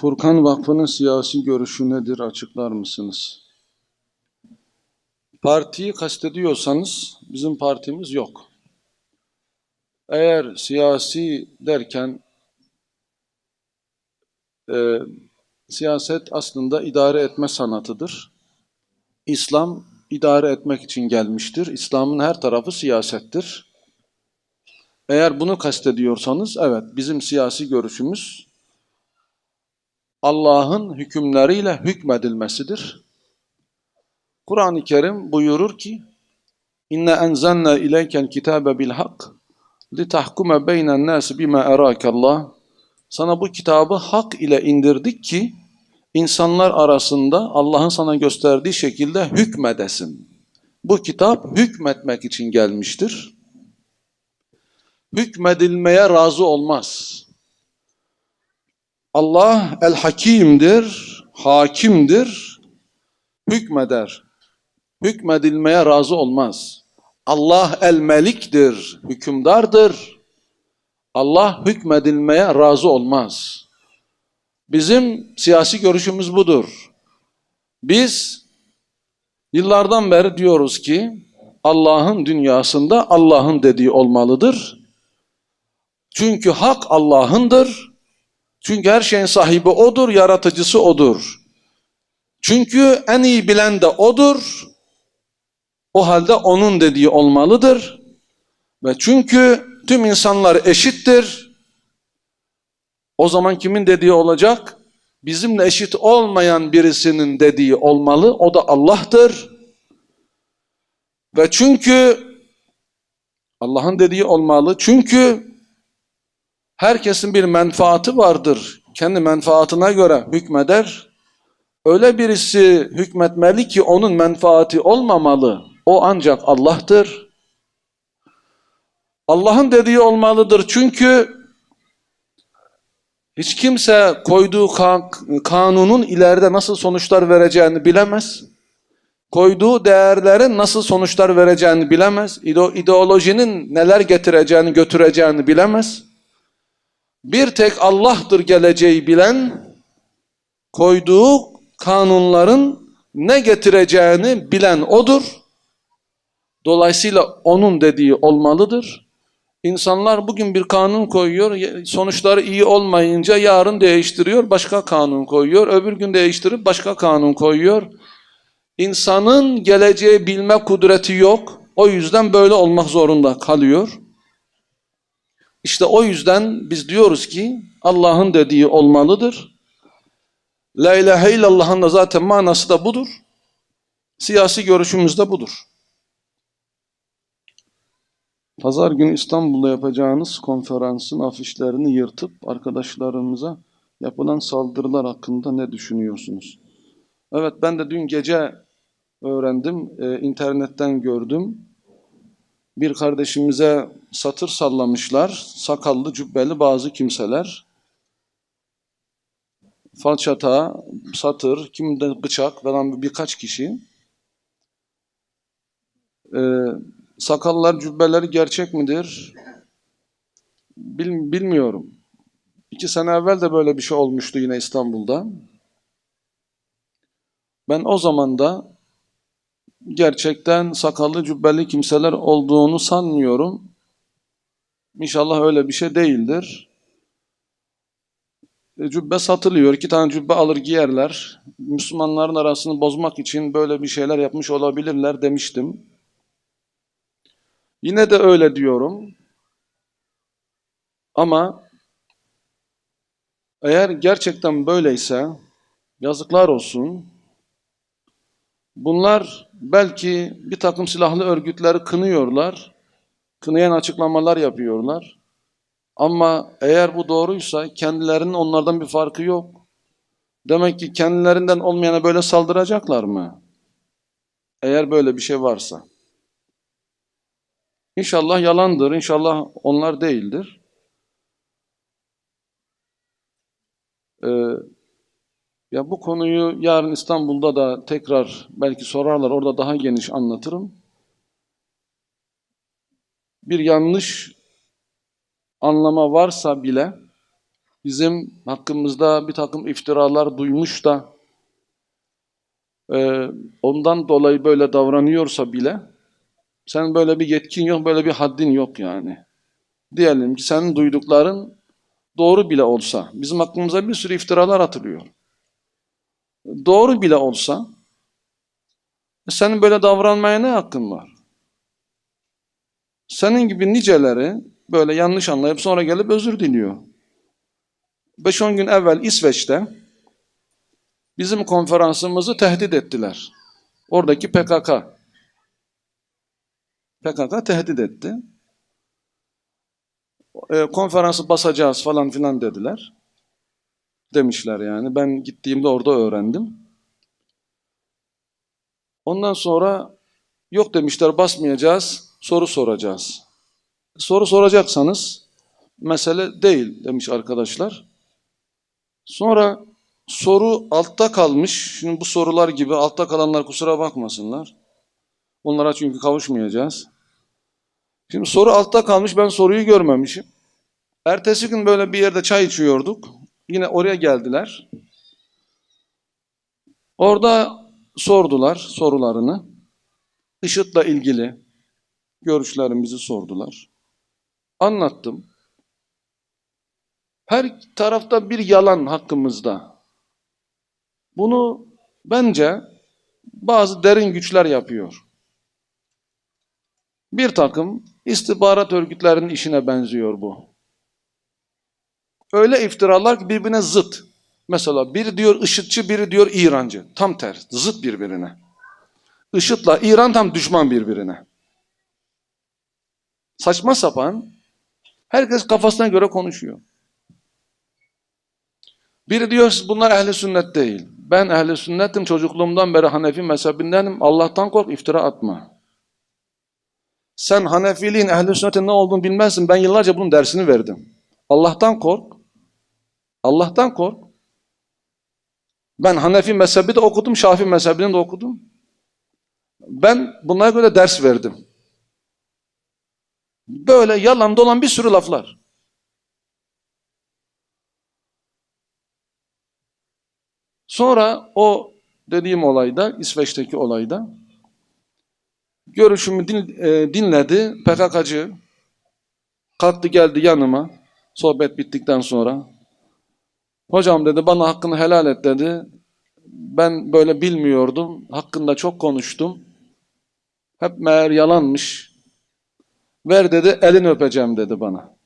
Furkan Vakfı'nın siyasi görüşü nedir açıklar mısınız? Partiyi kastediyorsanız bizim partimiz yok. Eğer siyasi derken e, siyaset aslında idare etme sanatıdır. İslam idare etmek için gelmiştir. İslam'ın her tarafı siyasettir. Eğer bunu kastediyorsanız evet bizim siyasi görüşümüz Allah'ın hükümleriyle hükmedilmesidir. Kur'an-ı Kerim buyurur ki İnne enzelna ileykel kitabe bil hak litahkume beynen nas bima erakallah Sana bu kitabı hak ile indirdik ki insanlar arasında Allah'ın sana gösterdiği şekilde hükmedesin. Bu kitap hükmetmek için gelmiştir. Hükmedilmeye razı olmaz. Allah el-hakimdir, hakimdir, hükmeder. Hükmedilmeye razı olmaz. Allah el-meliktir, hükümdardır. Allah hükmedilmeye razı olmaz. Bizim siyasi görüşümüz budur. Biz yıllardan beri diyoruz ki Allah'ın dünyasında Allah'ın dediği olmalıdır. Çünkü hak Allah'ındır. Çünkü her şeyin sahibi O'dur, yaratıcısı O'dur. Çünkü en iyi bilen de O'dur. O halde O'nun dediği olmalıdır. Ve çünkü tüm insanlar eşittir. O zaman kimin dediği olacak? Bizimle eşit olmayan birisinin dediği olmalı. O da Allah'tır. Ve çünkü Allah'ın dediği olmalı. Çünkü herkesin bir menfaati vardır. Kendi menfaatine göre hükmeder. Öyle birisi hükmetmeli ki onun menfaati olmamalı. O ancak Allah'tır. Allah'ın dediği olmalıdır çünkü hiç kimse koyduğu kanunun ileride nasıl sonuçlar vereceğini bilemez. Koyduğu değerlerin nasıl sonuçlar vereceğini bilemez. İdeolojinin neler getireceğini götüreceğini bilemez. Bir tek Allah'tır geleceği bilen, koyduğu kanunların ne getireceğini bilen O'dur. Dolayısıyla O'nun dediği olmalıdır. İnsanlar bugün bir kanun koyuyor, sonuçları iyi olmayınca yarın değiştiriyor, başka kanun koyuyor, öbür gün değiştirip başka kanun koyuyor. İnsanın geleceği bilme kudreti yok, o yüzden böyle olmak zorunda kalıyor. İşte o yüzden biz diyoruz ki Allah'ın dediği olmalıdır. La ilahe illallah'ın da zaten manası da budur. Siyasi görüşümüz de budur. Pazar günü İstanbul'da yapacağınız konferansın afişlerini yırtıp arkadaşlarımıza yapılan saldırılar hakkında ne düşünüyorsunuz? Evet ben de dün gece öğrendim, e, internetten gördüm. Bir kardeşimize satır sallamışlar, sakallı cübbeli bazı kimseler. Falçata, satır, kimde bıçak falan birkaç kişi. Ee, sakallar, cübbeleri gerçek midir? Bil, bilmiyorum. İki sene evvel de böyle bir şey olmuştu yine İstanbul'da. Ben o zaman da gerçekten sakallı cübbeli kimseler olduğunu sanmıyorum. İnşallah öyle bir şey değildir. E, cübbe satılıyor. İki tane cübbe alır giyerler. Müslümanların arasını bozmak için böyle bir şeyler yapmış olabilirler demiştim. Yine de öyle diyorum. Ama eğer gerçekten böyleyse yazıklar olsun. Bunlar belki bir takım silahlı örgütleri kınıyorlar. Kınayan açıklamalar yapıyorlar. Ama eğer bu doğruysa kendilerinin onlardan bir farkı yok. Demek ki kendilerinden olmayana böyle saldıracaklar mı? Eğer böyle bir şey varsa. İnşallah yalandır, inşallah onlar değildir. Ee, ya bu konuyu yarın İstanbul'da da tekrar belki sorarlar, orada daha geniş anlatırım. Bir yanlış anlama varsa bile bizim hakkımızda bir takım iftiralar duymuş da e, ondan dolayı böyle davranıyorsa bile sen böyle bir yetkin yok, böyle bir haddin yok yani. Diyelim ki senin duydukların doğru bile olsa, bizim hakkımıza bir sürü iftiralar atılıyor. Doğru bile olsa, e, senin böyle davranmaya ne hakkın var? Senin gibi niceleri böyle yanlış anlayıp sonra gelip özür diliyor. 5-10 gün evvel İsveç'te bizim konferansımızı tehdit ettiler. Oradaki PKK. PKK tehdit etti. E, konferansı basacağız falan filan dediler. Demişler yani. Ben gittiğimde orada öğrendim. Ondan sonra yok demişler basmayacağız, soru soracağız. Soru soracaksanız mesele değil demiş arkadaşlar. Sonra soru altta kalmış. Şimdi bu sorular gibi altta kalanlar kusura bakmasınlar. Onlara çünkü kavuşmayacağız. Şimdi soru altta kalmış ben soruyu görmemişim. Ertesi gün böyle bir yerde çay içiyorduk. Yine oraya geldiler. Orada sordular sorularını. IŞİD'le ilgili görüşlerimizi sordular. Anlattım. Her tarafta bir yalan hakkımızda. Bunu bence bazı derin güçler yapıyor. Bir takım istihbarat örgütlerinin işine benziyor bu. Öyle iftiralar ki birbirine zıt. Mesela biri diyor IŞİD'çi, biri diyor İrancı. Tam ters, zıt birbirine. IŞİD'le İran tam düşman birbirine. Saçma sapan, herkes kafasına göre konuşuyor. Biri diyor bunlar ehli sünnet değil. Ben ehli sünnetim çocukluğumdan beri Hanefi mezhebindenim. Allah'tan kork iftira atma. Sen Hanefiliğin ehli sünnetin ne olduğunu bilmezsin. Ben yıllarca bunun dersini verdim. Allah'tan kork. Allah'tan kork. Ben Hanefi mezhebi de okudum, Şafi mezhebini de okudum. Ben bunlara göre ders verdim. Böyle yalan dolan bir sürü laflar. Sonra o dediğim olayda, İsveç'teki olayda görüşümü din, e, dinledi PKK'cı. Kalktı geldi yanıma sohbet bittikten sonra. Hocam dedi bana hakkını helal et dedi. Ben böyle bilmiyordum. Hakkında çok konuştum. Hep meğer yalanmış. Ver dedi elini öpeceğim dedi bana.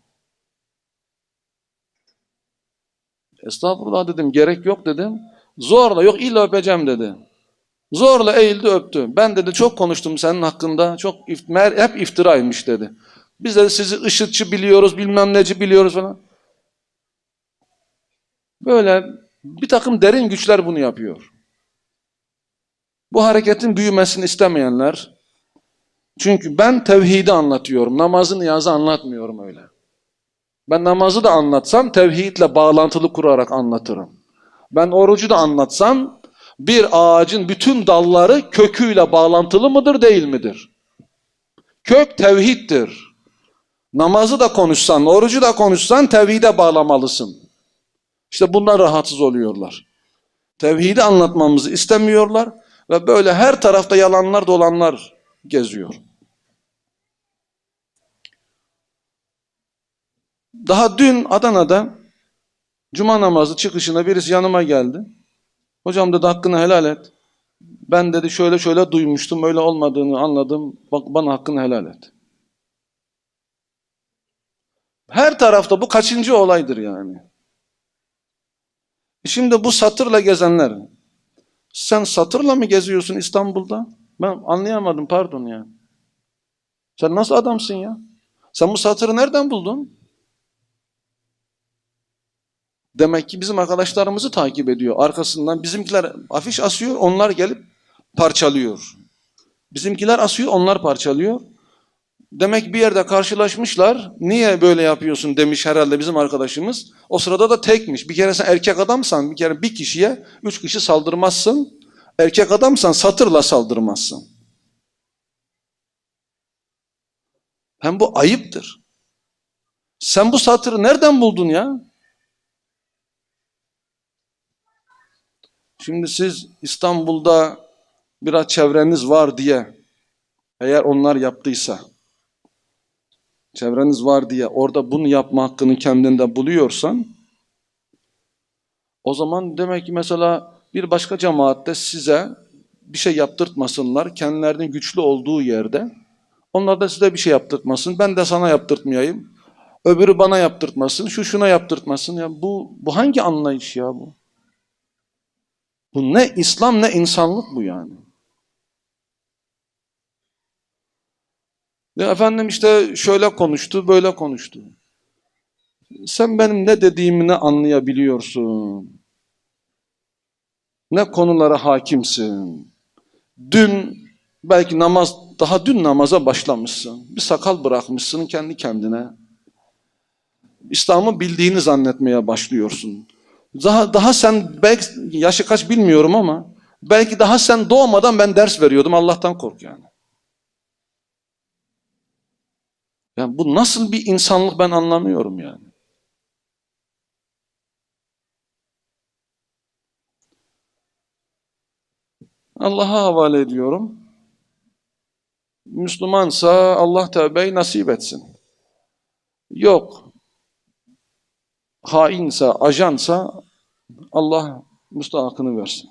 Estağfurullah dedim gerek yok dedim. Zorla yok illa öpeceğim dedi. Zorla eğildi öptü. Ben dedi çok konuştum senin hakkında. Çok ift hep iftiraymış dedi. Biz de sizi IŞİD'çi biliyoruz bilmem neci biliyoruz falan. Böyle bir takım derin güçler bunu yapıyor. Bu hareketin büyümesini istemeyenler, çünkü ben tevhidi anlatıyorum, namazı niyazı anlatmıyorum öyle. Ben namazı da anlatsam tevhidle bağlantılı kurarak anlatırım. Ben orucu da anlatsam bir ağacın bütün dalları köküyle bağlantılı mıdır değil midir? Kök tevhiddir. Namazı da konuşsan, orucu da konuşsan tevhide bağlamalısın. İşte bundan rahatsız oluyorlar. Tevhidi anlatmamızı istemiyorlar ve böyle her tarafta yalanlar dolanlar geziyor. Daha dün Adana'da cuma namazı çıkışında birisi yanıma geldi. Hocam dedi hakkını helal et. Ben dedi şöyle şöyle duymuştum öyle olmadığını anladım. Bak bana hakkını helal et. Her tarafta bu kaçıncı olaydır yani. Şimdi bu satırla gezenler. Sen satırla mı geziyorsun İstanbul'da? Ben anlayamadım pardon ya. Sen nasıl adamsın ya? Sen bu satırı nereden buldun? Demek ki bizim arkadaşlarımızı takip ediyor. Arkasından bizimkiler afiş asıyor, onlar gelip parçalıyor. Bizimkiler asıyor, onlar parçalıyor. Demek bir yerde karşılaşmışlar. Niye böyle yapıyorsun demiş herhalde bizim arkadaşımız. O sırada da tekmiş. Bir kere sen erkek adamsan bir kere bir kişiye üç kişi saldırmazsın. Erkek adamsan satırla saldırmazsın. Hem bu ayıptır. Sen bu satırı nereden buldun ya? Şimdi siz İstanbul'da biraz çevreniz var diye eğer onlar yaptıysa çevreniz var diye orada bunu yapma hakkını kendinde buluyorsan o zaman demek ki mesela bir başka cemaatte size bir şey yaptırtmasınlar. Kendilerinin güçlü olduğu yerde. Onlar da size bir şey yaptırtmasın. Ben de sana yaptırtmayayım. Öbürü bana yaptırtmasın. Şu şuna yaptırtmasın. Ya bu, bu hangi anlayış ya bu? Bu ne İslam ne insanlık bu yani. Efendim işte şöyle konuştu, böyle konuştu. Sen benim ne dediğimi ne anlayabiliyorsun? Ne konulara hakimsin? Dün belki namaz, daha dün namaza başlamışsın. Bir sakal bırakmışsın kendi kendine. İslam'ı bildiğini zannetmeye başlıyorsun. Daha, daha sen belki yaşı kaç bilmiyorum ama belki daha sen doğmadan ben ders veriyordum. Allah'tan kork yani. Yani bu nasıl bir insanlık ben anlamıyorum yani. Allah'a havale ediyorum. Müslümansa Allah tevbeyi nasip etsin. Yok. Hainse, ajansa Allah müstahakını versin.